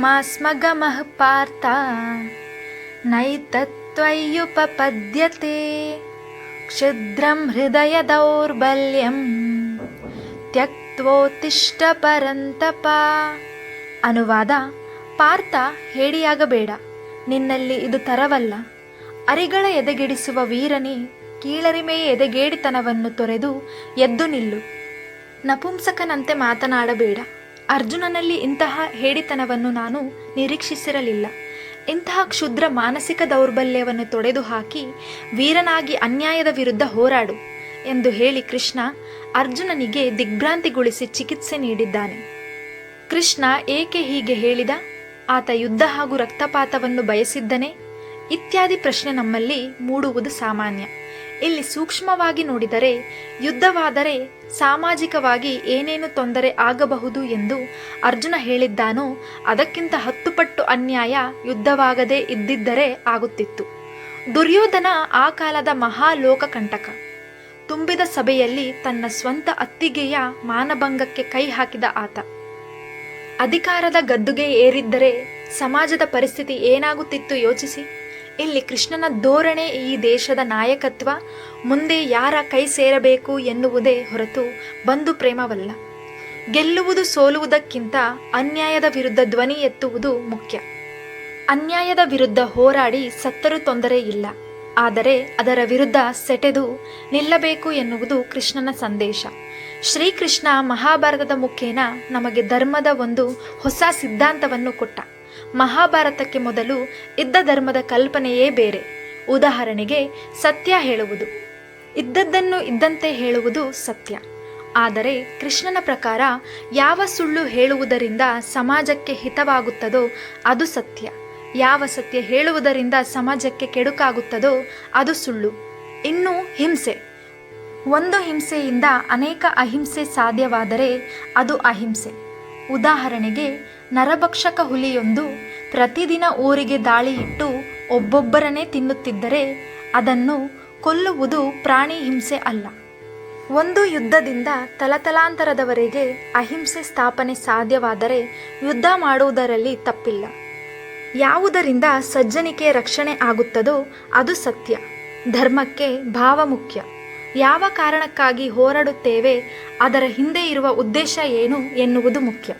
ಮಾಸ್ಮಗಮಃ ಪಾರ್ಥ ನೈತತ್ವಯ್ಯುಪಪದ್ಯತೆ ಕ್ಷುದ್ರಂ ಹೃದಯ ದೌರ್ಬಲ್ಯಂ ತ್ಯಕ್ತೋತ್ತಿಷ್ಟ ಪರಂತಪ ಅನುವಾದ ಪಾರ್ಥ ಹೇಡಿಯಾಗಬೇಡ। ನಿನ್ನಲ್ಲಿ ಇದು ತರವಲ್ಲ। ಅರಿಗಳ ಎದೆಗೆಡಿಸುವ ವೀರನೇ, ಕೀಳರಿಮೆಯ ಎದೆಗೇಡಿತನವನ್ನು ತೊರೆದು ಎದ್ದು ನಿಲ್ಲು. ನಪುಂಸಕನಂತೆ ಮಾತನಾಡಬೇಡ. ಅರ್ಜುನನಲ್ಲಿ ಇಂತಹ ಹೇಡಿತನವನ್ನು ನಾನು ನಿರೀಕ್ಷಿಸಿರಲಿಲ್ಲ. ಇಂತಹ ಕ್ಷುದ್ರ ಮಾನಸಿಕ ದೌರ್ಬಲ್ಯವನ್ನು ತೊಡೆದು ಹಾಕಿ ವೀರನಾಗಿ ಅನ್ಯಾಯದ ವಿರುದ್ಧ ಹೋರಾಡು ಎಂದು ಹೇಳಿ ಕೃಷ್ಣ ಅರ್ಜುನನಿಗೆ ದಿಗ್ಭ್ರಾಂತಿಗೊಳಿಸಿ ಚಿಕಿತ್ಸೆ ನೀಡಿದ್ದಾನೆ. ಕೃಷ್ಣ ಏಕೆ ಹೀಗೆ ಹೇಳಿದ? ಆತ ಯುದ್ಧ ಹಾಗೂ ರಕ್ತಪಾತವನ್ನು ಬಯಸಿದ್ದನೇ? ಇತ್ಯಾದಿ ಪ್ರಶ್ನೆ ನಮ್ಮಲ್ಲಿ ಮೂಡುವುದು ಸಾಮಾನ್ಯ. ಇಲ್ಲಿ ಸೂಕ್ಷ್ಮವಾಗಿ ನೋಡಿದರೆ, ಯುದ್ಧವಾದರೆ ಸಾಮಾಜಿಕವಾಗಿ ಏನೇನು ತೊಂದರೆ ಆಗಬಹುದು ಎಂದು ಅರ್ಜುನ ಹೇಳಿದ್ದಾನೋ, ಅದಕ್ಕಿಂತ ಹತ್ತು ಪಟ್ಟು ಅನ್ಯಾಯ ಯುದ್ಧವಾಗದೇ ಇದ್ದಿದ್ದರೆ ಆಗುತ್ತಿತ್ತು. ದುರ್ಯೋಧನ ಆ ಕಾಲದ ಮಹಾಲೋಕಕಂಟಕ. ತುಂಬಿದ ಸಭೆಯಲ್ಲಿ ತನ್ನ ಸ್ವಂತ ಅತ್ತಿಗೆಯ ಮಾನಭಂಗಕ್ಕೆ ಕೈ ಹಾಕಿದ ಆತ. ಅಧಿಕಾರದ ಗದ್ದುಗೆ ಏರಿದ್ದರೆ ಸಮಾಜದ ಪರಿಸ್ಥಿತಿ ಏನಾಗುತ್ತಿತ್ತು ಯೋಚಿಸಿ. ಇಲ್ಲಿ ಕೃಷ್ಣನ ಧೋರಣೆ ಈ ದೇಶದ ನಾಯಕತ್ವ, ಮುಂದೆ ಯಾರ ಕೈ ಸೇರಬೇಕು ಎನ್ನುವುದೇ ಹೊರತು ಬಂಧು ಪ್ರೇಮವಲ್ಲ. ಗೆಲ್ಲುವುದು ಸೋಲುವುದಕ್ಕಿಂತ ಅನ್ಯಾಯದ ವಿರುದ್ಧ ಧ್ವನಿ ಎತ್ತುವುದು ಮುಖ್ಯ. ಅನ್ಯಾಯದ ವಿರುದ್ಧ ಹೋರಾಡಿ ಸತ್ತರೂ ತೊಂದರೆ ಇಲ್ಲ, ಆದರೆ ಅದರ ವಿರುದ್ಧ ಸೆಟೆದು ನಿಲ್ಲಬೇಕು ಎನ್ನುವುದು ಕೃಷ್ಣನ ಸಂದೇಶ. ಶ್ರೀಕೃಷ್ಣ ಮಹಾಭಾರತದ ಮುಖೇನ ನಮಗೆ ಧರ್ಮದ ಒಂದು ಹೊಸ ಸಿದ್ಧಾಂತವನ್ನು ಕೊಟ್ಟ. ಮಹಾಭಾರತಕ್ಕೆ ಮೊದಲು ಇದ್ದ ಧರ್ಮದ ಕಲ್ಪನೆಯೇ ಬೇರೆ. ಉದಾಹರಣೆಗೆ ಸತ್ಯ ಹೇಳುವುದು. ಇದ್ದದ್ದನ್ನು ಇದ್ದಂತೆ ಹೇಳುವುದು ಸತ್ಯ. ಆದರೆ ಕೃಷ್ಣನ ಪ್ರಕಾರ ಯಾವ ಸುಳ್ಳು ಹೇಳುವುದರಿಂದ ಸಮಾಜಕ್ಕೆ ಹಿತವಾಗುತ್ತದೋ ಅದು ಸತ್ಯ. ಯಾವ ಸತ್ಯ ಹೇಳುವುದರಿಂದ ಸಮಾಜಕ್ಕೆ ಕೆಡುಕಾಗುತ್ತದೋ ಅದು ಸುಳ್ಳು. ಇನ್ನು ಹಿಂಸೆ. ಒಂದು ಹಿಂಸೆಯಿಂದ ಅನೇಕ ಅಹಿಂಸೆ ಸಾಧ್ಯವಾದರೆ ಅದು ಅಹಿಂಸೆ. ಉದಾಹರಣೆಗೆ, ನರಭಕ್ಷಕ ಹುಲಿಯೊಂದು ಪ್ರತಿದಿನ ಊರಿಗೆ ದಾಳಿ ಇಟ್ಟು ಒಬ್ಬೊಬ್ಬರನ್ನೇ ತಿನ್ನುತ್ತಿದ್ದರೆ ಅದನ್ನು ಕೊಲ್ಲುವುದು ಪ್ರಾಣಿ ಹಿಂಸೆ ಅಲ್ಲ. ಒಂದು ಯುದ್ಧದಿಂದ ತಲತಲಾಂತರದವರೆಗೆ ಅಹಿಂಸೆ ಸ್ಥಾಪನೆ ಸಾಧ್ಯವಾದರೆ ಯುದ್ಧ ಮಾಡುವುದರಲ್ಲಿ ತಪ್ಪಿಲ್ಲ. ಯಾವುದರಿಂದ ಸಜ್ಜನಿಕೆ ರಕ್ಷಣೆ ಆಗುತ್ತದೋ ಅದು ಸತ್ಯ. ಧರ್ಮಕ್ಕೆ ಭಾವ ಮುಖ್ಯ. ಯಾವ ಕಾರಣಕ್ಕಾಗಿ ಹೋರಾಡುತ್ತೇವೆ ಅದರ ಹಿಂದೆ ಇರುವ ಉದ್ದೇಶ ಏನು ಎನ್ನುವುದು ಮುಖ್ಯ.